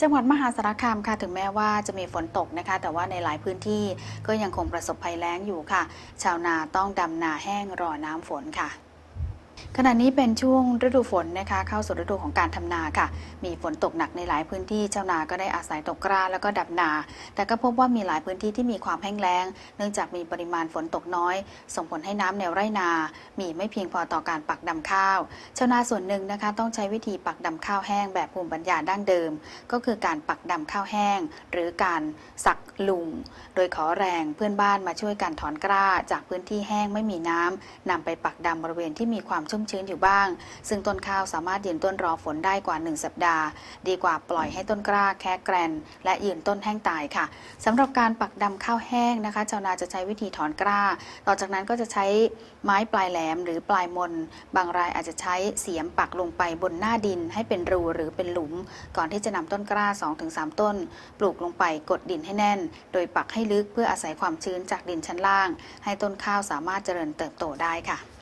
จังหวัดมหาสารคามค่ะถึงแม้ว่าจะมีฝนตกนะคะ แต่ว่าในหลายพื้นที่ก็ยังคงประสบภัยแล้งอยู่ค่ะ ชาวนาต้องดำนาแห้งรอน้ำฝนค่ะ ขณะนี้เป็นช่วงฤดูฝนนะคะ เข้าสู่ฤดูของการทำนาค่ะ มีฝนตกหนักในหลายพื้นที่ชาวนาก็ได้อาศัยตกกร้าแล้วก็ดับนา แต่ก็พบว่ามีหลายพื้นที่ที่มีความแห้งแล้ง เนื่องจากมีปริมาณฝนตกน้อย ส่งผลให้น้ำในไร่นา มีไม่เพียงพอต่อการปักดำข้าว ชาวนาส่วนหนึ่งนะคะต้องใช้วิธีปักดำข้าวแห้งแบบภูมิปัญญาดั้งเดิม ก็คือการปักดำข้าวแห้ง หรือการสักลุง โดยขอแรงเพื่อนบ้านมาช่วยกันถอนกล้า จากพื้นที่แห้งไม่มีน้ำนำไปปักดำบริเวณที่มีความชุ่มชื้นอยู่บ้าง ซึ่งต้นข้าวสามารถยืนต้นรอฝนได้กว่า 1 สัปดาห์ ดีกว่าปล่อยให้ต้นกล้าแค่แกรน และยืนต้นแห้งตายค่ะสำหรับการปักดำข้าวแห้งนะคะชาวนาจะใช้วิธีถอนกล้า ต่อจากนั้นก็จะใช้ไม้ปลายแหลมหรือปลายมน บางรายอาจจะใช้เสียมปักลงไปบนหน้าดิน ให้เป็นรูหรือเป็นหลุม ก่อนที่จะนำต้นกล้า 2-3 ต้น ปลูกลงไปกดดินให้แน่น โดยปักให้ลึกเพื่ออาศัยความชื้นจากดินชั้นล่าง ให้ต้นข้าวสามารถเจริญเติบโตได้ค่ะ